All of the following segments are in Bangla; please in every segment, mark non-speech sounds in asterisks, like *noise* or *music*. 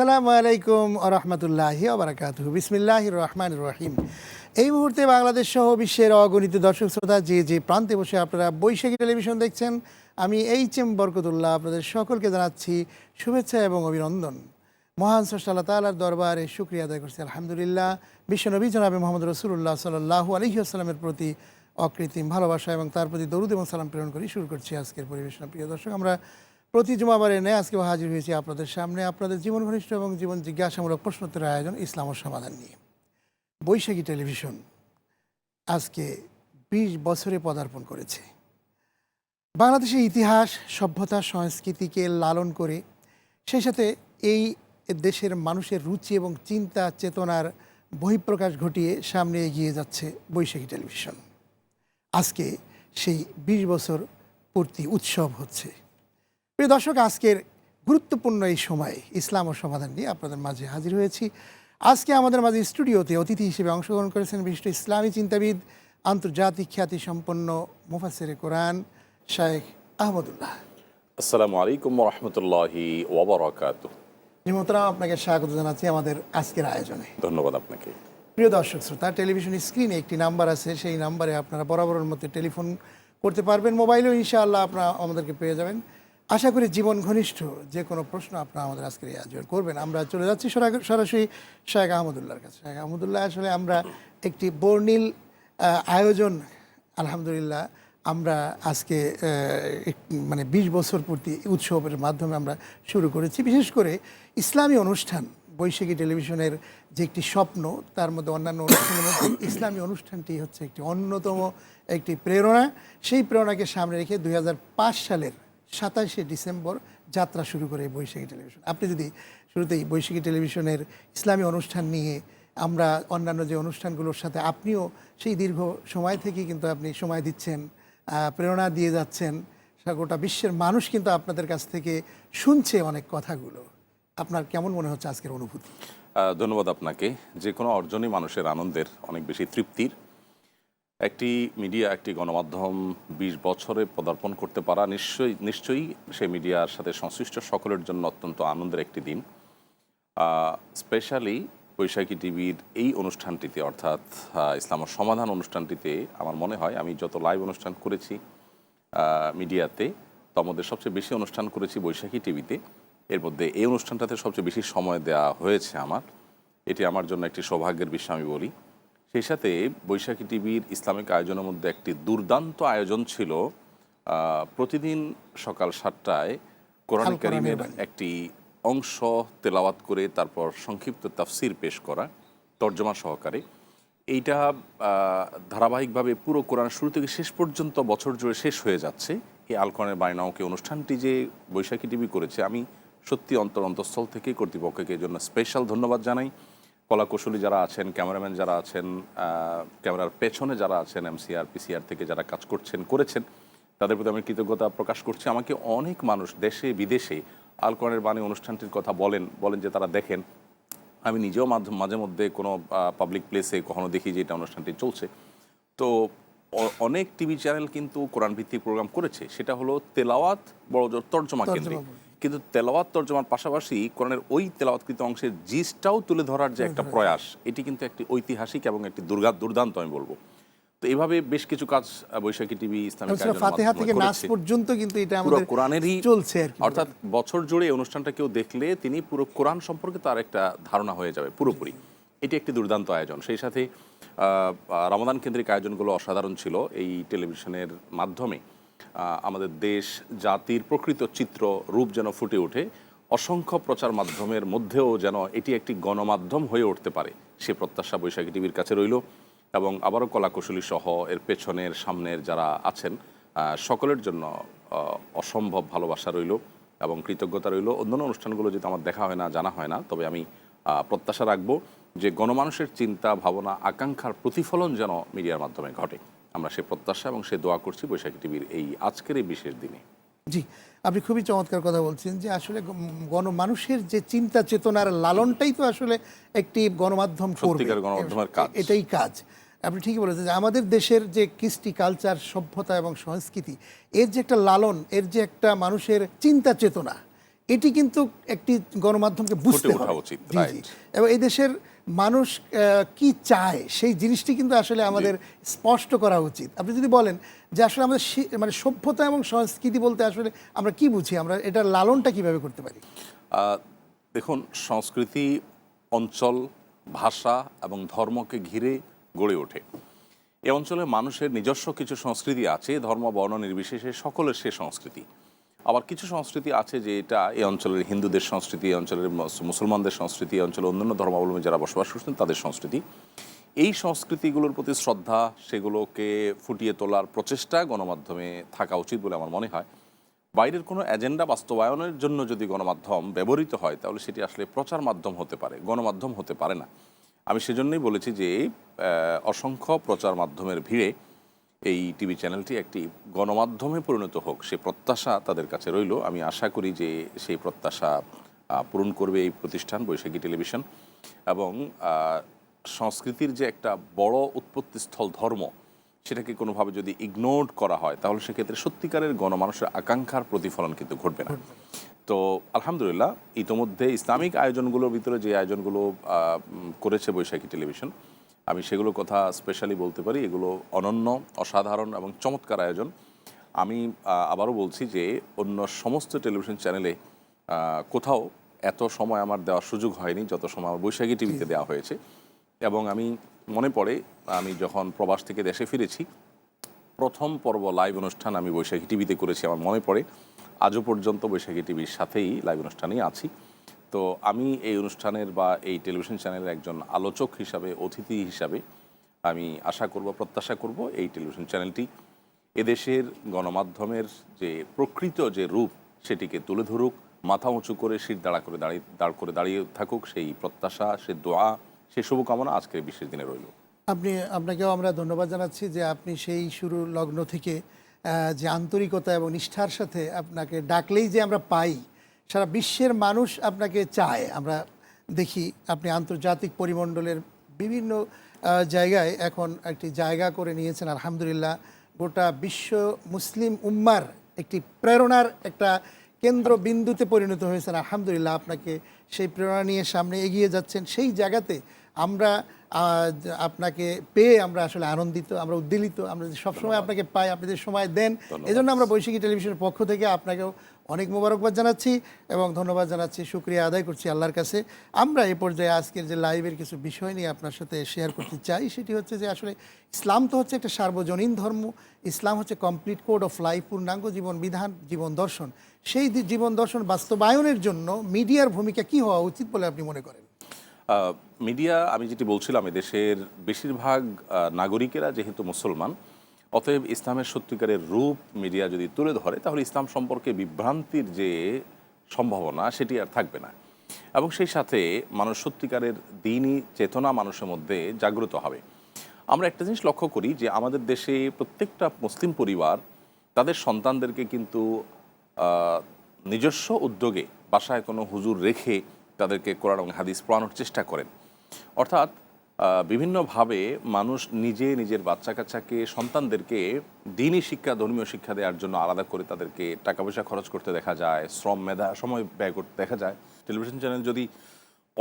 আসসালামু আলাইকুম রহমতুল্লাহি আবরাকাত বিসমিল্লাহ রহমান রহিম। এই মুহূর্তে বাংলাদেশ সহ বিশ্বের অগণিত দর্শক শ্রোতা যে যে প্রান্তে বসে আপনারা বৈশাখী টেলিভিশন দেখছেন, আমি এইচ এম বরকতুল্লাহ আপনাদের সকলকে জানাচ্ছি শুভেচ্ছা এবং অভিনন্দন। মহান স্রষ্টাল্লাহ তালার দরবারে শুক্রিয়া আদায় করছি। আলহামদুলিল্লাহ বিশ্বনবী জনাবে মোহাম্মদ রসুল্লাহ সাল্লাহু আলহি আসসালামের প্রতি অকৃত্রিম ভালোবাসা এবং তার প্রতি দরুদ এবং সালাম প্রেরণ করি শুরু করছি আজকের পরিবেশনা। প্রিয় দর্শক, আমরা প্রতি জুমাবারে নেয় আজকেও হাজির হয়েছি আপনাদের সামনে। আপনাদের জীবন ঘনিষ্ঠ এবং জীবন জিজ্ঞাসামূলক প্রশ্নোত্তরের আয়োজন ইসলাম ও সমাধান নিয়ে। বৈশাখী টেলিভিশন আজকে বিশ বছরে পদার্পণ করেছে। বাংলাদেশের ইতিহাস, সভ্যতা, সংস্কৃতিকে লালন করে, সেই সাথে এই দেশের মানুষের রুচি এবং চিন্তা, চেতনার বহিঃপ্রকাশ ঘটিয়ে সামনে এগিয়ে যাচ্ছে বৈশাখী টেলিভিশন। আজকে সেই বিশ বছর পূর্তি উৎসব হচ্ছে। প্রিয় দর্শক আজকের গুরুত্বপূর্ণ এই সময়ে ইসলাম ও সমাধান নিয়ে আপনাদের মাঝে হাজির হয়েছি। আজকে আমাদের মাঝে স্টুডিওতে অতিথি হিসেবে অংশগ্রহণ করেছেন বিশিষ্ট ইসলামী চিন্তাবিদ আন্তর্জাতিক খ্যাতি সম্পন্ন মুফাসের কোরআন শায়েখ আহমদুল্লাহ। আসসালামু আলাইকুম রহমতুল্লাহি ওবরাকাত নিমন্ত্রণ আপনাকে স্বাগত জানাচ্ছি আমাদের আজকের আয়োজনে। ধন্যবাদ আপনাকে। প্রিয় দর্শক শ্রোতা টেলিভিশন স্ক্রিনে একটি নাম্বার আছে সেই নাম্বারে আপনারা বরাবরের মধ্যে টেলিফোন করতে পারবেন। মোবাইলেও ইনশাআল্লাহ আপনারা আমাদেরকে পেয়ে যাবেন। আশা করি জীবন ঘনিষ্ঠ যে কোনো প্রশ্ন আপনারা আমাদের আজকে এই আয়োজন করবেন। আমরা চলে যাচ্ছি সরা- সরাসরি শাহেখ আহমদুল্লাহর কাছে। শাহেখ আহমদুল্লাহ, আসলে আমরা একটি বর্ণিল আয়োজন, আলহামদুলিল্লাহ, আমরা আজকে মানে বিশ বছর পূর্তি উৎসবের মাধ্যমে আমরা শুরু করেছি। বিশেষ করে ইসলামী অনুষ্ঠান, বৈশাখী টেলিভিশনের যে একটি স্বপ্ন, তার মধ্যে অন্যান্য অনুষ্ঠানের মধ্যে ইসলামী অনুষ্ঠানটি হচ্ছে একটি অন্যতম একটি প্রেরণা। সেই প্রেরণাকে সামনে রেখে দু হাজার পাঁচ সালের সাতাশে ডিসেম্বর যাত্রা শুরু করে বৈশাখী টেলিভিশন। আপনি যদি শুরুতেই বৈশাখী টেলিভিশনের ইসলামী অনুষ্ঠান নিয়ে আমরা অন্যান্য যে অনুষ্ঠানগুলোর সাথে আপনিও সেই দীর্ঘ সময় থেকে কিন্তু আপনি সময় দিচ্ছেন প্রেরণা দিয়ে যাচ্ছেন গোটা বিশ্বের মানুষ কিন্তু আপনাদের কাছ থেকে শুনছে অনেক কথাগুলো। আপনার কেমন মনে হচ্ছে আজকের অনুভূতি? ধন্যবাদ আপনাকে। যে কোনো অর্জনই মানুষের আনন্দের অনেক বেশি তৃপ্তির। একটি মিডিয়া, একটি গণমাধ্যম বিশ বছরে পদার্পণ করতে পারা নিশ্চয়ই নিশ্চয়ই সেই মিডিয়ার সাথে সংশ্লিষ্ট সকলের জন্য অত্যন্ত আনন্দের একটি দিন। স্পেশালি বৈশাখী টিভির এই অনুষ্ঠানটিতে, অর্থাৎ ইসলাম সমাধান অনুষ্ঠানটিতে আমার মনে হয় আমি যত লাইভ অনুষ্ঠান করেছি মিডিয়াতে মধ্যে সবচেয়ে বেশি অনুষ্ঠান করেছি বৈশাখী টিভিতে। এর মধ্যে এই অনুষ্ঠানটাতে সবচেয়ে বেশি সময় দেওয়া হয়েছে আমার। এটি আমার জন্য একটি সৌভাগ্যের বিষয় আমি বলি। সেই সাথে বৈশাখী টিভির ইসলামিক আয়োজনের মধ্যে একটি দুর্দান্ত আয়োজন ছিল প্রতিদিন সকাল সাতটায় কোরআন কোরআনের করিমের একটি অংশ তেলাওয়াত করে তারপর সংক্ষিপ্ত তাফসির পেশ করা তর্জমা সহকারে। এইটা ধারাবাহিকভাবে পুরো কোরআন শুরু থেকে শেষ পর্যন্ত বছর জুড়ে শেষ হয়ে যাচ্ছে। এই আলকনের বায়নাওকে অনুষ্ঠানটি যে বৈশাখী টিভি করেছে আমি সত্যি অন্তর অন্তঃস্থল থেকে কর্তৃপক্ষকে এই জন্য স্পেশাল ধন্যবাদ জানাই। কলাকুশলী যারা আছেন ক্যামেরাম্যান যারা আছেন ক্যামেরার পেছনে যারা আছেন এমসিআর পিসিআর থেকে যারা কাজ করছেন করেছেন তাদের প্রতি আমি কৃতজ্ঞতা প্রকাশ করছি। আমাকে অনেক মানুষ দেশে বিদেশে আলকনের বাণী অনুষ্ঠানটির কথা বলেন বলেন যে তারা দেখেন। আমি নিজেও মাধ্যম মাঝে মধ্যে কোনো পাবলিক প্লেসে কখনো দেখি যে এটা অনুষ্ঠানটি চলছে। তো অনেক টিভি চ্যানেল কিন্তু কোরআন ভিত্তিক প্রোগ্রাম করেছে। সেটা হলো তেলাওয়াত বড় তর্জমা কেন্দ্রিক। কিন্তু তেলাওয়াত তর্জমার পাশাপাশি কোরআনের ওই তেলাওয়াতকৃত অংশের জিসটাও তুলে ধরার যে একটা প্রয়াস এটি কিন্তু একটি ঐতিহাসিক এবং একটি দুর্গা দুর্দান্ত আমি বলব। তো এইভাবে বেশ কিছু কাজ বৈশাখী টিভি ইসলামিক ফাতেহা থেকে নাচ পর্যন্ত কিন্তু এটা আমাদের কোরআনেরই চলছে আর অর্থাৎ বছর জুড়ে অনুষ্ঠানটা কেউ দেখলে তিনি পুরো কোরআন সম্পর্কে তার একটা ধারণা হয়ে যাবে পুরোপুরি। এটি একটি দুর্দান্ত আয়োজন। সেই সাথে রমাদান কেন্দ্রিক আয়োজনগুলো অসাধারণ ছিল এই টেলিভিশনের মাধ্যমে। আমাদের দেশ, জাতির প্রকৃত চিত্র, রূপ যেন ফুটে ওঠে, অসংখ্য প্রচার মাধ্যমের মধ্যেও যেন এটি একটি গণমাধ্যম হয়ে উঠতে পারে, সে প্রত্যাশা বৈশাখী টিভির কাছে রইল। এবং আবারও কলাকুশলী সহ এর পেছনের সামনের যারা আছেন সকলের জন্য অসম্ভব ভালোবাসা রইল এবং কৃতজ্ঞতা রইল। অন্যান্য অনুষ্ঠানগুলো যদি আমার দেখা হয় না, জানা হয় না, তবে আমি প্রত্যাশা রাখব যে গণমানুষের চিন্তা, ভাবনা, আকাঙ্ক্ষার প্রতিফলন যেন মিডিয়ার মাধ্যমে ঘটে। আমরা সে প্রত্যাশা এবং সে দোয়া করছি বৈশাখী টিভির এই আজকের এই বিশেষ দিনে জি আপনি খুবই চমৎকার কথা বলছেন যে আসলে গণমানুষের যে চিন্তা চেতনার লালনটাই তো আসলে একটি গণমাধ্যম করবে গণমাধ্যমের কাজ। এটাই কাজ আপনি ঠিকই বলেছেন যে আমাদের দেশের যে কৃষ্টি কালচার সভ্যতা এবং সংস্কৃতি এর যে একটা লালন এর যে একটা মানুষের চিন্তা চেতনা এটি কিন্তু একটি গণমাধ্যমকে বুঝতে হবে। উচিত. এবং এই দেশের মানুষ কি চায় সেই জিনিসটি কিন্তু আসলে আমাদের স্পষ্ট করা উচিত। আপনি যদি বলেন যে আসলে আমাদের মানে সভ্যতা এবং সংস্কৃতি বলতে আসলে আমরা কি বুঝি? আমরা এটার লালনটা কীভাবে করতে পারি? দেখুন সংস্কৃতি অঞ্চল ভাষা এবং ধর্মকে ঘিরে গড়ে ওঠে। এ অঞ্চলে মানুষের নিজস্ব কিছু সংস্কৃতি আছে ধর্ম বর্ণ নির্বিশেষে সকলের সে সংস্কৃতি। আবার কিছু সংস্কৃতি আছে যে এটা এই অঞ্চলের হিন্দুদের সংস্কৃতি, এই অঞ্চলের মুসলমানদের সংস্কৃতি, এই অঞ্চলের অন্যান্য ধর্মাবলম্বী যারা বসবাস করছেন তাদের সংস্কৃতি। এই সংস্কৃতিগুলোর প্রতি শ্রদ্ধা, সেগুলোকে ফুটিয়ে তোলার প্রচেষ্টা গণমাধ্যমে থাকা উচিত বলে আমার মনে হয়। বাইরের কোনো এজেন্ডা বাস্তবায়নের জন্য যদি গণমাধ্যম ব্যবহৃত হয়, তাহলে সেটি আসলে প্রচার মাধ্যম হতে পারে, গণমাধ্যম হতে পারে না। আমি সেজন্যই বলেছি যে অসংখ্য প্রচার মাধ্যমের ভিড়ে এই টিভি চ্যানেলটি একটি গণমাধ্যমে পরিণত হোক, সে প্রত্যাশা তাদের কাছে রইল। আমি আশা করি যে সেই প্রত্যাশা পূরণ করবে এই প্রতিষ্ঠান বৈশাখী টেলিভিশন। এবং সংস্কৃতির যে একটা বড় উৎপত্তিস্থল ধর্ম, সেটাকে কোনোভাবে যদি ইগনোর করা হয়, তাহলে সেক্ষেত্রে সত্যিকারের গণমানুষের আকাঙ্ক্ষার প্রতিফলন কিন্তু ঘটবে না। তো, আলহামদুলিল্লাহ, ইতোমধ্যে ইসলামিক আয়োজনগুলোর ভিতরে যে আয়োজনগুলো করেছে বৈশাখী টেলিভিশন আমি সেগুলোর কথা স্পেশালি বলতে পারি। এগুলো অনন্য অসাধারণ এবং চমৎকার আয়োজন। আমি আবারও বলছি যে অন্য সমস্ত টেলিভিশন চ্যানেলে কোথাও এত সময় আমার দেওয়ার সুযোগ হয়নি যত সময় আমার বৈশাখী টিভিতে দেওয়া হয়েছে। এবং আমি মনে পড়ে আমি যখন প্রবাস থেকে দেশে ফিরেছি প্রথম পর্ব লাইভ অনুষ্ঠান আমি বৈশাখী টিভিতে করেছি আমার মনে পড়ে। আজও পর্যন্ত বৈশাখী টিভির সাথেই লাইভ অনুষ্ঠানেই আছি। তো আমি এই অনুষ্ঠানের বা এই টেলিভিশন চ্যানেলের একজন আলোচক হিসাবে, অতিথি হিসাবে আমি আশা করব, প্রত্যাশা করব এই টেলিভিশন চ্যানেলটি এদেশের গণমাধ্যমের যে প্রকৃত যে রূপ সেটিকে তুলে ধরুক, মাথা উঁচু করে, শির দাঁড়া করে দাঁড়িয়ে দাঁড় করে দাঁড়িয়ে থাকুক, সেই প্রত্যাশা, সে দোয়া সেই শুভকামনা আজকের বিশেষ দিনে রইল। আপনি, আপনাকেও আমরা ধন্যবাদ জানাচ্ছি যে আপনি সেই শুরু লগ্ন থেকে যে আন্তরিকতা এবং নিষ্ঠার সাথে আপনাকে ডাকলেই যে আমরা পাই সারা বিশ্বের মানুষ আপনাকে চায়। আমরা দেখি আপনি আন্তর্জাতিক পরিমণ্ডলের বিভিন্ন জায়গায় এখন একটি জায়গা করে নিয়েছেন আলহামদুলিল্লাহ। গোটা বিশ্ব মুসলিম উম্মার একটি প্রেরণার একটা কেন্দ্র বিন্দুতে পরিণত হয়েছেন। আলহামদুলিল্লাহ আপনাকে সেই প্রেরণা নিয়ে সামনে এগিয়ে যাচ্ছেন। সেই জায়গাতে আমরা আপনাকে পেয়ে আমরা আসলে আনন্দিত আমরা উদ্বেলিত আমরা সবসময় আপনাকে পাই আপনি যে সময় দেন এজন্য আমরা বৈশাখী টেলিভিশনের পক্ষ থেকে আপনাকেও অনেক মোবারকবাদ জানাচ্ছি এবং ধন্যবাদ জানাচ্ছি, শুক্রিয়া আদায় করছি আল্লাহর কাছে। আমরা এই পর্যায়ে আজকের যে লাইভের কিছু বিষয় নিয়ে আপনার সাথে শেয়ার করতে চাই, সেটি হচ্ছে যে আসলে ইসলাম তো হচ্ছে একটা সার্বজনীন ধর্ম। ইসলাম হচ্ছে কমপ্লিট কোড অফ লাইফ পূর্ণাঙ্গ জীবন বিধান, জীবন দর্শন। সেই জীবন দর্শন বাস্তবায়নের জন্য মিডিয়ার ভূমিকা কি হওয়া উচিত বলে আপনি মনে করেন? মিডিয়া, আমি যেটি বলছিলাম দেশের বেশিরভাগ নাগরিকেরা যেহেতু মুসলমান অতএব ইসলামের সত্যিকারের রূপ মিডিয়া যদি তুলে ধরে, তাহলে ইসলাম সম্পর্কে বিভ্রান্তির যে সম্ভাবনা, সেটি আর থাকবে না। এবং সেই সাথে মানুষ সত্যিকারের দিনই চেতনা মানুষের মধ্যে জাগ্রত হবে। আমরা একটা জিনিস লক্ষ্য করি যে, আমাদের দেশে প্রত্যেকটা মুসলিম পরিবার তাদের সন্তানদেরকে কিন্তু নিজস্ব উদ্যোগে বাসায় কোনো হুজুর রেখে তাদেরকে কোরআন এবং হাদিস পড়ানোর চেষ্টা করেন। অর্থাৎ বিভিন্নভাবে মানুষ নিজে নিজের বাচ্চা কাচ্চাকে সন্তানদেরকে দিনই শিক্ষা, ধর্মীয় শিক্ষা দেওয়ার জন্য আলাদা করে তাদেরকে টাকা পয়সা খরচ করতে দেখা যায়, শ্রম, মেধা, সময় ব্যয় করতে দেখা যায়। টেলিভিশন চ্যানেল যদি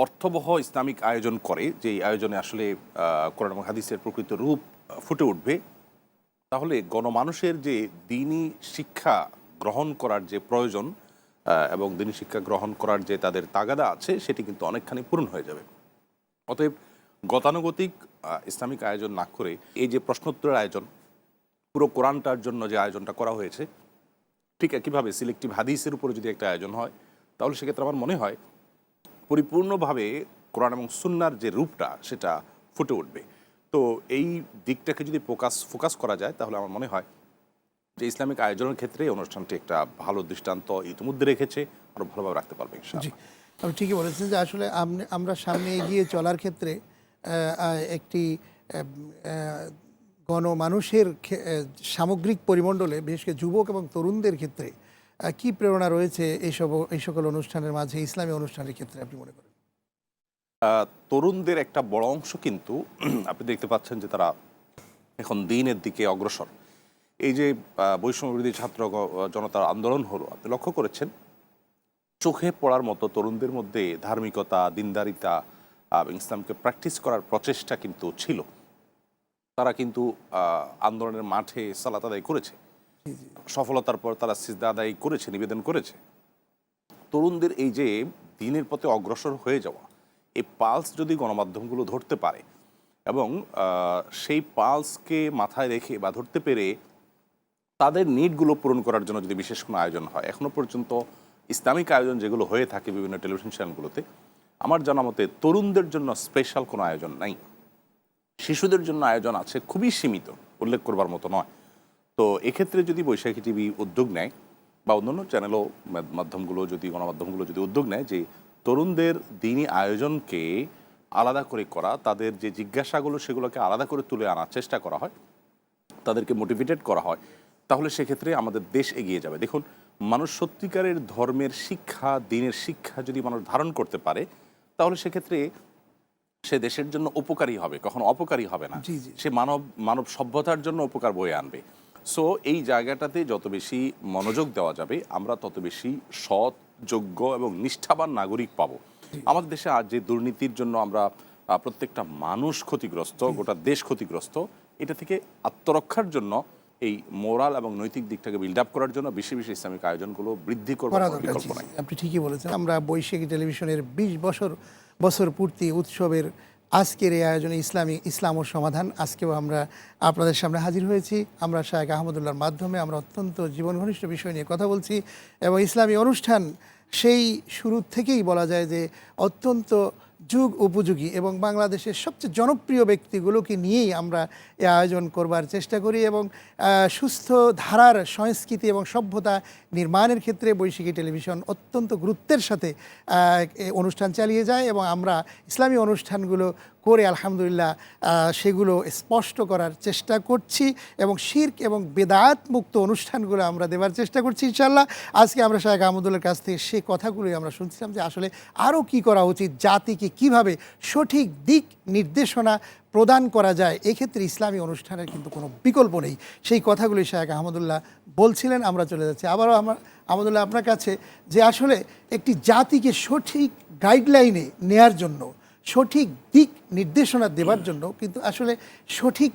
অর্থবহ ইসলামিক আয়োজন করে যে আয়োজনে আসলে কোরআন হাদিসের প্রকৃত রূপ ফুটে উঠবে, তাহলে গণমানুষের যে দিনই শিক্ষা গ্রহণ করার যে প্রয়োজন এবং দিনই শিক্ষা গ্রহণ করার যে তাদের তাগাদা আছে, সেটি কিন্তু অনেকখানি পূরণ হয়ে যাবে। অতএব গতানুগতিক ইসলামিক আয়োজন না করে এই যে প্রশ্নোত্তরের আয়োজন, পুরো কোরআনটার জন্য যে আয়োজনটা করা হয়েছে, ঠিক একইভাবে সিলেক্টিভ হাদিসের উপরে যদি একটা আয়োজন হয়, তাহলে সেক্ষেত্রে আমার মনে হয় পরিপূর্ণভাবে কোরআন এবং সুন্নার যে রূপটা, সেটা ফুটে উঠবে। তো এই দিকটাকে যদি ফোকাস ফোকাস করা যায়, তাহলে আমার মনে হয় যে ইসলামিক আয়োজনের ক্ষেত্রে এই অনুষ্ঠানটি একটা ভালো দৃষ্টান্ত ইতিমধ্যে রেখেছে আরও ভালোভাবে রাখতে পারবে আপনি ঠিকই বলেছেন যে আসলে আমরা সামনে এগিয়ে চলার ক্ষেত্রে একটি গণমানুষের সামগ্রিক পরিমণ্ডলে বিশেষ করে যুবক এবং তরুণদের ক্ষেত্রে কি প্রেরণা রয়েছে এইসব এই সকল অনুষ্ঠানের মাঝে ইসলামী অনুষ্ঠানের ক্ষেত্রে আপনি মনে করেন? তরুণদের একটা বড় অংশ কিন্তু *clears throat* আপনি দেখতে পাচ্ছেন যে তারা এখন দিনের দিকে অগ্রসর। এই যে আহ, বৈষম্য বিরোধী ছাত্র জনতার আন্দোলন হলো আপনি লক্ষ্য করেছেন? চোখে পড়ার মতো তরুণদের মধ্যে ধার্মিকতা দিনদারিতা ইসলামকে প্র্যাকটিস করার প্রচেষ্টা কিন্তু ছিল। তারা কিন্তু আন্দোলনের মাঠে সালাত আদায় করেছে। সফলতার পর তারা সিজদা আদায় করেছে, নিবেদন করেছে। তরুণদের এই যে দিনের পথে অগ্রসর হয়ে যাওয়া, এই পালস যদি গণমাধ্যমগুলো ধরতে পারে এবং সেই পালসকে মাথায় রেখে বা ধরতে পেরে তাদের নিডগুলো পূরণ করার জন্য যদি বিশেষ কোনো আয়োজন হয় এখনও পর্যন্ত ইসলামিক আয়োজন যেগুলো হয়ে থাকে বিভিন্ন টেলিভিশন চ্যানেলগুলোতে আমার জানা মতে তরুণদের জন্য স্পেশাল কোনো আয়োজন নাই। শিশুদের জন্য আয়োজন আছে, খুবই সীমিত, উল্লেখ করবার মতো নয়। তো এক্ষেত্রে যদি বৈশাখী টিভি উদ্যোগ নেয় বা অন্যান্য চ্যানেলও মাধ্যমগুলো যদি, গণমাধ্যমগুলো যদি উদ্যোগ নেয় যে তরুণদের দিনই আয়োজনকে আলাদা করে করা, তাদের যে জিজ্ঞাসাগুলো সেগুলোকে আলাদা করে তুলে আনার চেষ্টা করা হয়, তাদেরকে মোটিভেটেড করা হয়, তাহলে সেক্ষেত্রে আমাদের দেশ এগিয়ে যাবে। দেখুন, মানুষ সত্যিকারের ধর্মের শিক্ষা, দিনের শিক্ষা যদি মানুষ ধারণ করতে পারে তাহলে সেক্ষেত্রে সে দেশের জন্য উপকারী হবে কখনো অপকারী হবে না। সে মানব মানব সভ্যতার জন্য উপকার বয়ে আনবে। সো এই জায়গাটাতে যত বেশি মনোযোগ দেওয়া যাবে আমরা তত বেশি সৎ যোগ্য এবং নিষ্ঠাবান নাগরিক পাবো। আমাদের দেশে আজ যে দুর্নীতির জন্য আমরা প্রত্যেকটা মানুষ ক্ষতিগ্রস্ত গোটা দেশ ক্ষতিগ্রস্ত এটা থেকে আত্মরক্ষার জন্য এই মোরাল এবং নৈতিক দিকটাকে বিল্ড আপ করার জন্য বেশি বেশি ইসলামিক আয়োজনগুলো বৃদ্ধি করা করার জি, আপনি ঠিকই বলেছেন। আমরা বৈশাখী টেলিভিশনের বিশ বছর বছর পূর্তি উৎসবের আজকের এই আয়োজনে ইসলামী ইসলাম ও সমাধান। আজকেও আমরা আপনাদের সামনে হাজির হয়েছি। আমরা শাহেক আহমদুল্লাহর মাধ্যমে আমরা অত্যন্ত জীবন ঘনিষ্ঠ বিষয় নিয়ে কথা বলছি এবং ইসলামী অনুষ্ঠান সেই শুরু থেকেই বলা যায় যে অত্যন্ত যুগ উপযোগী এবং বাংলাদেশের সবচেয়ে জনপ্রিয় ব্যক্তিগুলোকে নিয়েই আমরা এ আয়োজন করবার চেষ্টা করি এবং সুস্থ ধারার সংস্কৃতি এবং সভ্যতা নির্মাণের ক্ষেত্রে বৈশাখী টেলিভিশন অত্যন্ত গুরুত্বের সাথে অনুষ্ঠান চালিয়ে যায় এবং আমরা ইসলামী অনুষ্ঠানগুলো করে আলহামদুলিল্লাহ সেগুলো স্পষ্ট করার চেষ্টা করছি এবং শির্ক এবং বেদাত মুক্ত অনুষ্ঠানগুলো আমরা দেওয়ার চেষ্টা করছি ইনশাল্লাহ আজকে আমরা শাহেখ আহমদুল্লার কাছ থেকে সেই কথাগুলোই আমরা শুনছিলাম যে আসলে আরও কি করা উচিত, জাতিকে কীভাবে সঠিক দিক নির্দেশনা প্রদান করা যায়। এক্ষেত্রে ইসলামী অনুষ্ঠানের কিন্তু কোনো বিকল্প নেই। সেই কথাগুলি শাহেখ আহমদুল্লাহ বলছিলেন, আমরা চলে যাচ্ছি। আবারও আমার, আহমদুল্লাহ আপনার কাছে যে আসলে একটি জাতিকে সঠিক গাইডলাইনে নেয়ার জন্য সঠিক দিক নির্দেশনা দেওয়ার জন্য কিন্তু আসলে সঠিক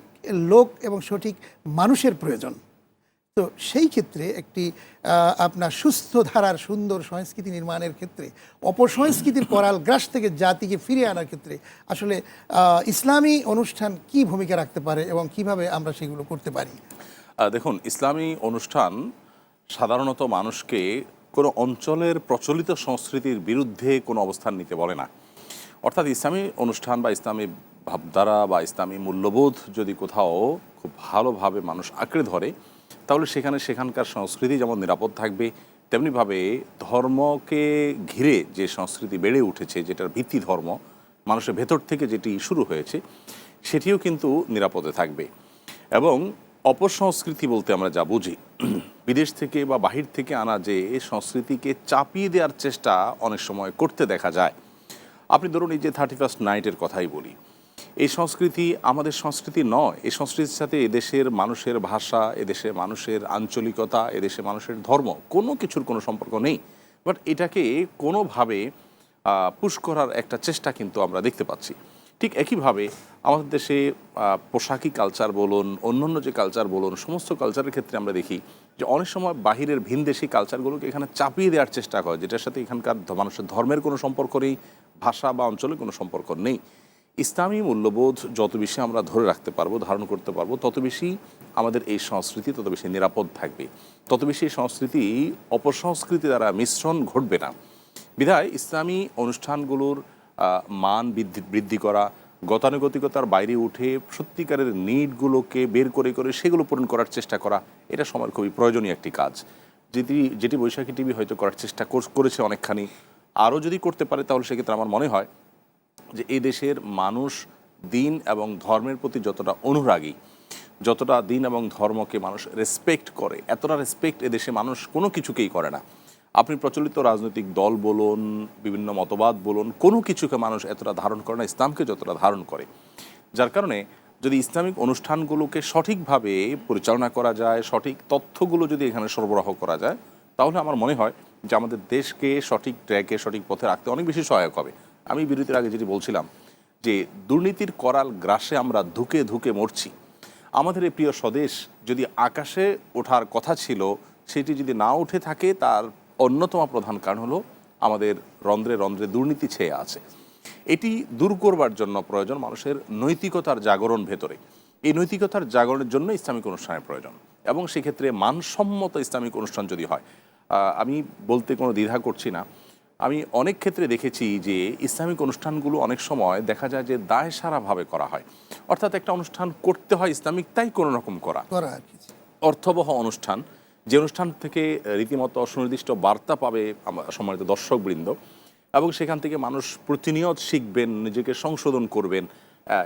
লোক এবং সঠিক মানুষের প্রয়োজন। তো সেই ক্ষেত্রে একটি আপনার সুস্থ ধারার সুন্দর সংস্কৃতি নির্মাণের ক্ষেত্রে, অপসংস্কৃতির করাল গ্রাস থেকে জাতিকে ফিরিয়ে আনার ক্ষেত্রে আসলে ইসলামী অনুষ্ঠান কি ভূমিকা রাখতে পারে এবং কীভাবে আমরা সেগুলো করতে পারি? দেখুন, ইসলামী অনুষ্ঠান সাধারণত মানুষকে কোনো অঞ্চলের প্রচলিত সংস্কৃতির বিরুদ্ধে কোনো অবস্থান নিতে বলে না। অর্থাৎ ইসলামী অনুষ্ঠান বা ইসলামী ভাবধারা বা ইসলামী মূল্যবোধ যদি কোথাও খুব ভালোভাবে মানুষ আঁকড়ে ধরে, তাহলে সেখানে সেখানকার সংস্কৃতি যেমন নিরাপদ থাকবে, তেমনিভাবে ধর্মকে ঘিরে যে সংস্কৃতি বেড়ে উঠেছে, যেটার ভিত্তি ধর্ম মানুষের ভেতর থেকে যেটি শুরু হয়েছে, সেটিও কিন্তু নিরাপদে থাকবে। এবং অপসংস্কৃতি বলতে আমরা যা বুঝি, বিদেশ থেকে বা বাহির থেকে আনা যে সংস্কৃতিকে চাপিয়ে দেওয়ার চেষ্টা অনেক সময় করতে দেখা যায়। আপনি ধরুন এই যে থার্টি ফার্স্ট নাইটের কথাই বলি, এই সংস্কৃতি আমাদের সংস্কৃতি নয়, এই সংস্কৃতির সাথে এদেশের মানুষের ভাষা, এদেশের মানুষের আঞ্চলিকতা, এদেশের মানুষের ধর্ম, কোনো কিছুর কোনো সম্পর্ক নেই। বাট এটাকে কোনোভাবে পুশ করার একটা চেষ্টা কিন্তু আমরা দেখতে পাচ্ছি। ঠিক একইভাবে আমাদের দেশে পোশাকি কালচার বলুন, অন্যান্য যে কালচার বলুন, সমস্ত কালচারের ক্ষেত্রে আমরা দেখি যে অনেক সময় বাহিরের ভিনদেশি কালচারগুলোকে এখানে চাপিয়ে দেওয়ার চেষ্টা করে, যেটার সাথে এখানকার মানুষের ধর্মের কোনো সম্পর্ক নেই, ভাষা বা অঞ্চলের কোনো সম্পর্ক নেই। ইসলামী মূল্যবোধ যত বেশি আমরা ধরে রাখতে পারব, ধারণ করতে পারব, তত বেশি আমাদের এই সংস্কৃতি তত বেশি নিরাপদ থাকবে। তত বেশি এই সংস্কৃতি অপসংস্কৃতি দ্বারা মিশ্রণ ঘটবে না। বিধায় ইসলামী অনুষ্ঠানগুলোর মান বৃদ্ধি বৃদ্ধি করা গতানুগতিকতার বাইরে উঠে সত্যিকারের নিডগুলোকে বের করে করে সেগুলো পূরণ করার চেষ্টা করা, এটা সময়ের খুবই প্রয়োজনীয় একটি কাজ। যেটি যেটি বৈশাখী টিভি হয়তো করার চেষ্টা কর- করেছে অনেকখানি। আরও যদি করতে পারে তাহলে সেক্ষেত্রে আমার মনে হয় যে এই দেশের মানুষ দিন এবং ধর্মের প্রতি যতটা অনুরাগী, যতটা দিন এবং ধর্মকে মানুষ রেসপেক্ট করে, এতটা রেসপেক্ট এদেশে মানুষ কোনো কিছুকেই করে না। আপনি প্রচলিত রাজনৈতিক দল বলুন, বিভিন্ন মতবাদ বলুন, কোনো কিছুকে মানুষ এতটা ধারণ করে না, ইসলামকে যতটা ধারণ করে। যার কারণে যদি ইসলামিক অনুষ্ঠানগুলোকে সঠিকভাবে পরিচালনা করা যায়, সঠিক তথ্যগুলো যদি এখানে সরবরাহ করা যায়, তাহলে আমার মনে হয় যে আমাদের দেশকে সঠিক ট্র্যাকে, সঠিক পথে রাখতে অনেক বেশি সহায়ক হবে। আমি বিরতির আগে যেটি বলছিলাম যে দুর্নীতির করাল গ্রাসে আমরা ধুকে ধুকে মরছি। আমাদের এই প্রিয় স্বদেশ যদি আকাশে ওঠার কথা ছিল, সেটি যদি না উঠে থাকে, তার অন্যতম প্রধান কারণ হলো আমাদের রন্ধ্রে রন্ধ্রে দুর্নীতি ছেয়ে আছে। এটি দূর করবার জন্য প্রয়োজন মানুষের নৈতিকতার জাগরণ ভেতরে। এই নৈতিকতার জাগরণের জন্য ইসলামিক অনুষ্ঠানের প্রয়োজন এবং সেক্ষেত্রে মানসম্মত ইসলামিক অনুষ্ঠান যদি হয় আমি বলতে কোনো দ্বিধা করছি না। আমি অনেক ক্ষেত্রে দেখেছি যে ইসলামিক অনুষ্ঠানগুলো অনেক সময় দেখা যায় যে দায় সারাভাবে করা হয়। অর্থাৎ একটা অনুষ্ঠান করতে হয় ইসলামিক তাই কোনো রকম করা। অর্থবহ অনুষ্ঠান। যে অনুষ্ঠান থেকে রীতিমতো সুনির্দিষ্ট বার্তা পাবে সম্মানিত দর্শকবৃন্দ এবং সেখান থেকে মানুষ প্রতিনিয়ত শিখবেন নিজেকে সংশোধন করবেন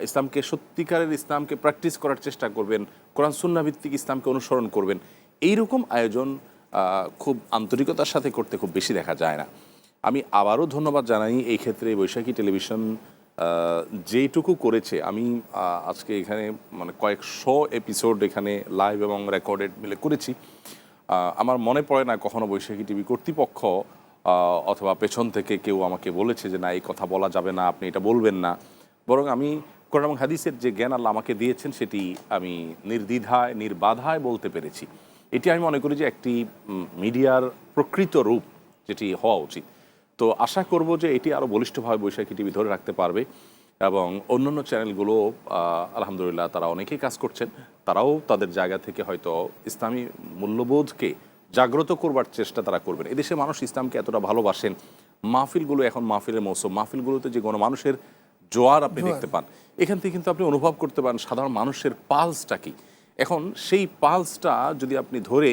ইসলামকে সত্যিকারের ইসলামকে প্র্যাকটিস করার চেষ্টা করবেন কোরআন সুন্নাভিত্তিক ইসলামকে অনুসরণ করবেন এই রকম আয়োজন খুব আন্তরিকতার সাথে করতে খুব বেশি দেখা যায় না। আমি আবারও ধন্যবাদ জানাই এই ক্ষেত্রে বৈশাখী টেলিভিশন আহ, যেইটুকু করেছে। আমি আজকে এখানে মানে কয়েকশো এপিসোড এখানে লাইভ এবং রেকর্ডেড মিলে করেছি। আমার মনে পড়ে না কখনো বৈশাখী টিভি কর্তৃপক্ষ অথবা পেছন থেকে কেউ আমাকে বলেছে যে, না, এই কথা বলা যাবে না, আপনি এটা বলবেন না। বরং আমি কোরআন এবং হাদিসের যে জ্ঞান আল্লাহ আমাকে দিয়েছেন, সেটি আমি নির্দ্বিধায়, নির্বাধায় বলতে পেরেছি। এটি আমি মনে করি যে একটি মিডিয়ার প্রকৃত রূপ, যেটি হওয়া উচিত। তো আশা করব যে এটি আরও বলিষ্ঠভাবে বৈশাখী টিভি ধরে রাখতে পারবে। এবং অন্যান্য চ্যানেলগুলো আলহামদুলিল্লাহ তারা অনেকেই কাজ করছেন। তারাও তাদের জায়গা থেকে হয়তো ইসলামী মূল্যবোধকে জাগ্রত করবার চেষ্টা তারা করবেন। এদেশে মানুষ ইসলামকে এতটা ভালোবাসেন। মাহফিলগুলো এখন মাহফিলের মৌসুম। মাহফিলগুলোতে যে কোনো মানুষের জোয়ার আপনি। দেখতে পান এখান থেকে কিন্তু আপনি অনুভব করতে পারেন সাধারণ মানুষের পালসটা কি। এখন সেই পালসটা যদি আপনি ধরে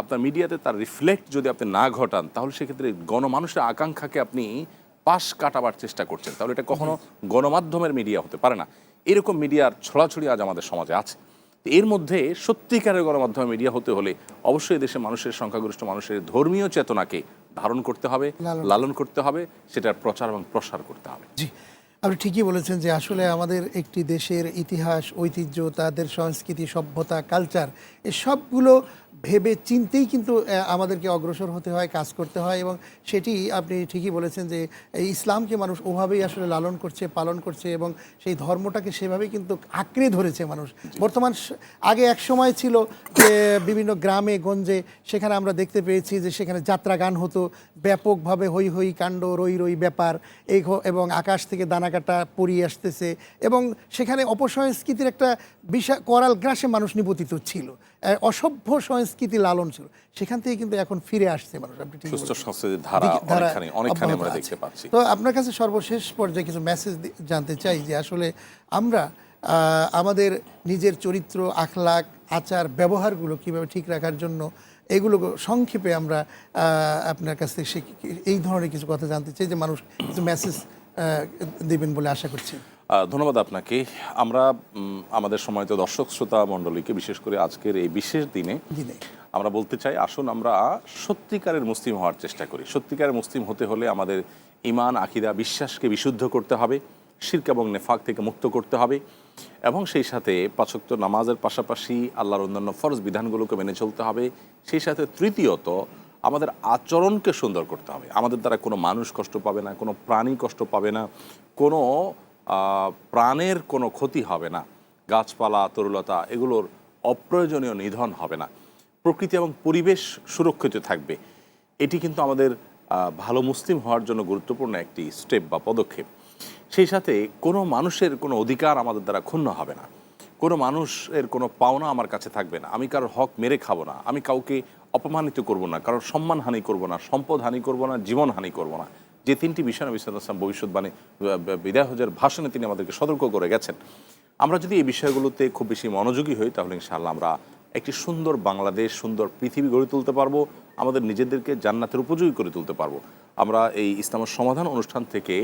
আপনার মিডিয়াতে তার রিফ্লেক্ট যদি আপনি না ঘটান তাহলে সেক্ষেত্রে গণমানুষের আকাঙ্ক্ষাকে আপনি পাশ কাটাবার চেষ্টা করছেন। তাহলে এটা কখনো গণমাধ্যমের মিডিয়া হতে পারে না। এরকম মিডিয়ার ছড়াছড়ি আজ আমাদের সমাজে আছে। এর মধ্যে সত্যিকারের গণমাধ্যমে মিডিয়া হতে হলে অবশ্যই দেশে মানুষের সংখ্যাগরিষ্ঠ মানুষের ধর্মীয় চেতনাকে ধারণ করতে হবে লালন। লালন করতে হবে সেটার প্রচার এবং প্রসার করতে হবে। জি আপনি ঠিকই বলেছেন যে আসলে আমাদের একটি দেশের ইতিহাস ঐতিহ্য তাদের সংস্কৃতি সভ্যতা কালচার এই সবগুলো ভেবে চিন্তেই কিন্তু আমাদেরকে অগ্রসর হতে হয় কাজ করতে হয় এবং সেটি আপনি ঠিকই বলেছেন যে এই ইসলামকে মানুষ ওভাবেই আসলে লালন করছে পালন করছে এবং সেই ধর্মটাকে সেভাবেই কিন্তু আঁকড়ে ধরেছে মানুষ। বর্তমান আগে এক সময় ছিল যে বিভিন্ন গ্রামে গঞ্জে সেখানে আমরা দেখতে পেয়েছি যে সেখানে যাত্রা গান হতো ব্যাপকভাবে হই হই কাণ্ড রই রই ব্যাপার এই এবং আকাশ থেকে দানা কাটা পরিয়ে আসতেছে এবং সেখানে অপসংস্কৃতির একটা বিশাল করাল গ্রাসে মানুষ নিপতিত ছিল। অসভ্য সংস্কৃতি লালন ছিল। সেখান থেকে কিন্তু এখন ফিরে আসছে মানুষ। আপনি সুস্থ সংস্কৃতির ধারা অনেকখানি অনেকখানি আমরা দেখতে পাচ্ছি। তো আপনার কাছে সর্বশেষ পর্যায়ে কিছু মেসেজ জানতে চাই যে আসলে আমরা আমাদের নিজের চরিত্র আখলাক আচার ব্যবহারগুলো কীভাবে ঠিক রাখার জন্য এগুলো সংক্ষেপে আমরা আপনার কাছ থেকে এই ধরনের কিছু কথা জানতে চাই যে মানুষ কিছু মেসেজ দেবেন বলে আশা করছি। ধন্যবাদ আপনাকে। আমরা আমাদের সময়ত দর্শক শ্রোতা মণ্ডলীকে বিশেষ করে আজকের এই বিশেষ দিনে দিনে। আমরা বলতে চাই আসুন আমরা সত্যিকারের মুসলিম হওয়ার চেষ্টা করি। সত্যিকারের মুসলিম হতে হলে আমাদের ইমান আকিদা বিশ্বাসকে বিশুদ্ধ করতে হবে শির্ক এবং নেফাক থেকে মুক্ত করতে হবে এবং সেই সাথে পাঁচক্ত নামাজের পাশাপাশি আল্লাহর অন্যান্য ফরজ বিধানগুলোকে মেনে চলতে হবে। সেই সাথে তৃতীয়ত আমাদের আচরণকে সুন্দর করতে হবে। আমাদের দ্বারা কোনো মানুষ কষ্ট পাবে না কোনো প্রাণী কষ্ট পাবে না কোনো প্রাণের কোনো ক্ষতি হবে না। গাছপালা, তরুলতা এগুলোর অপ্রয়োজনীয় নিধন হবে না। প্রকৃতি এবং পরিবেশ সুরক্ষিত থাকবে। এটি কিন্তু আমাদের ভালো মুসলিম হওয়ার জন্য গুরুত্বপূর্ণ একটি স্টেপ বা পদক্ষেপ। সেই সাথে কোনো মানুষের কোনো অধিকার আমাদের দ্বারা ক্ষুণ্ণ হবে না। কোনো মানুষের কোনো পাওনা আমার কাছে থাকবে না। আমি কারোর হক মেরে খাব না। আমি কাউকে অপমানিত করব না। কারোর সম্মান হানি করব না। সম্পদ হানি করব না। জীবন হানি করব না। যে তিনটি বিষয় নবী সাল্লাল্লাহু আলাইহি ওয়াসাল্লাম ভবিষ্যৎবাণী বিদায় হজের ভাষণে তিনি আমাদেরকে সতর্ক করে গেছেন। আমরা যদি এই বিষয়গুলোতে খুব বেশি মনোযোগী হই, তাহলে ইনশাআল্লাহ আমরা একটি সুন্দর বাংলাদেশ, সুন্দর পৃথিবী গড়ে তুলতে পারব, আমাদের নিজেদেরকে জান্নাতের উপযোগী করে তুলতে পারব। আমরা এই ইসলামের সমাধান অনুষ্ঠান থেকে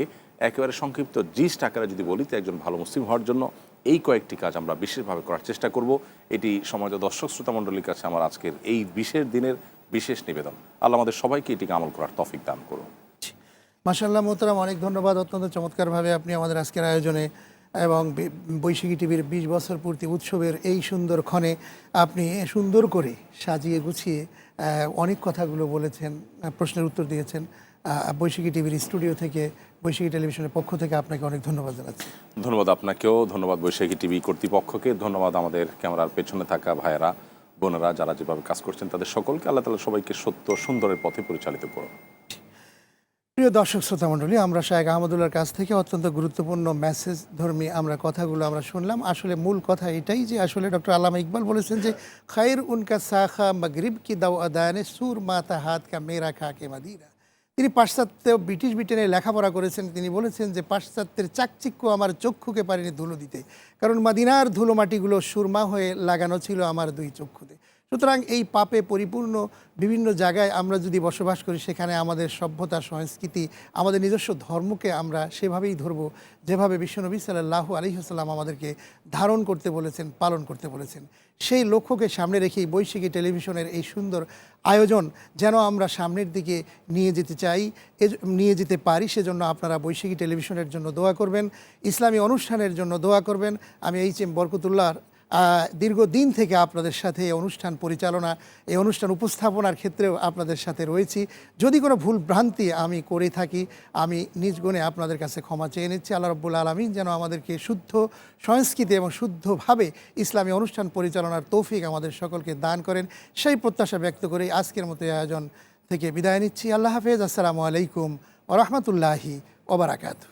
একেবারে সংক্ষিপ্ত জিস আকারে যদি বলি, তো একজন ভালো মুসলিম হওয়ার জন্য এই কয়েকটি কাজ আমরা বিশেষভাবে করার চেষ্টা করব। এটি সমাজ দর্শক শ্রোতা মণ্ডলীর কাছে আমার আজকের এই বিশেষ দিনের বিশেষ নিবেদন। আল্লাহ আমাদের সবাইকে এটিকে আমল করার তফিক দান করুন। মাসাল্লাহ মোহতারাম, অনেক ধন্যবাদ। অত্যন্ত চমৎকারভাবে আপনি আমাদের আজকের আয়োজনে এবং বৈশাখী টিভির বিশ বছর পূর্তি উৎসবের এই সুন্দর ক্ষণে আপনি সুন্দর করে সাজিয়ে গুছিয়ে অনেক কথাগুলো বলেছেন, প্রশ্নের উত্তর দিয়েছেন বৈশাখী টিভির স্টুডিও থেকে, বৈশাখী টেলিভিশনের পক্ষ থেকে আপনাকে অনেক ধন্যবাদ জানাচ্ছি। ধন্যবাদ আপনাকেও, ধন্যবাদ বৈশাখী টিভি কর্তৃপক্ষকে, ধন্যবাদ আমাদের ক্যামেরার পেছনে থাকা ভাইয়েরা, বোনেরা যারা যেভাবে কাজ করছেন, তাদের সকলকে আল্লাহ তালা সবাইকে সত্য সুন্দরের পথে পরিচালিত করুন। প্রিয় দর্শক, শ্রোতা মণ্ডলী, আমরা শাহেক আহমদুল্লাহর কাছ থেকে অত্যন্ত গুরুত্বপূর্ণ মেসেজ ধর্মী আমরা কথাগুলো আমরা শুনলাম। আসলে মূল কথা এটাই যে আসলে ডক্টর আল্লামা ইকবাল বলেছেন যে খায়ের উনকা সাখা মগরিব কি দাও আদায়নে সুর মাতা হাত কা মেরা খা কে মাদিরা। তিনি পাশ্চাত্য ব্রিটিশ ব্রিটেনে লেখাপড়া করেছেন। তিনি বলেছেন যে, পাশ্চাত্যের চাকচিক্য আমার চক্ষুকে পারেনি ধুলো দিতে। কারণ মাদিনার ধুলো মাটিগুলো সুরমা হয়ে লাগানো ছিল আমার দুই চক্ষুতে। সুতরাং এই পাপে পরিপূর্ণ বিভিন্ন জায়গায় আমরা যদি বসবাস করি সেখানে আমাদের সভ্যতা সংস্কৃতি আমাদের নিজস্ব ধর্মকে আমরা সেভাবেই ধরব যেভাবে বিশ্বনবী সাল্লাহ আলহিহাস্লাম আমাদেরকে ধারণ করতে বলেছেন পালন করতে বলেছেন। সেই লক্ষ্যকে সামনে রেখেই বৈশাখী টেলিভিশনের এই সুন্দর আয়োজন যেন আমরা সামনের দিকে নিয়ে যেতে চাই নিয়ে যেতে পারি সেজন্য আপনারা বৈশাখী টেলিভিশনের জন্য দোয়া করবেন ইসলামী অনুষ্ঠানের জন্য দোয়া করবেন। আমি এইচ এম বরকতুল্লাহর আহ, দীর্ঘদিন থেকে আপনাদের সাথে এই অনুষ্ঠান পরিচালনা, এই অনুষ্ঠান উপস্থাপনার ক্ষেত্রেও আপনাদের সাথে রয়েছি। যদি কোনো ভুল ভ্রান্তি আমি করে থাকি, আমি নিজ গুণে আপনাদের কাছে ক্ষমা চেয়ে নিচ্ছি। আল্লাহ রব্বুল আলমিন যেন আমাদেরকে শুদ্ধ সংস্কৃতি এবং শুদ্ধভাবে ইসলামী অনুষ্ঠান পরিচালনার তৌফিক আমাদের সকলকে দান করেন। সেই প্রত্যাশা ব্যক্ত করেই আজকের মতো আয়োজন থেকে বিদায় নিচ্ছি। আল্লাহ হাফেজ। আসসালামু আলাইকুম ও রহমতুল্লাহি ওবরাকাতু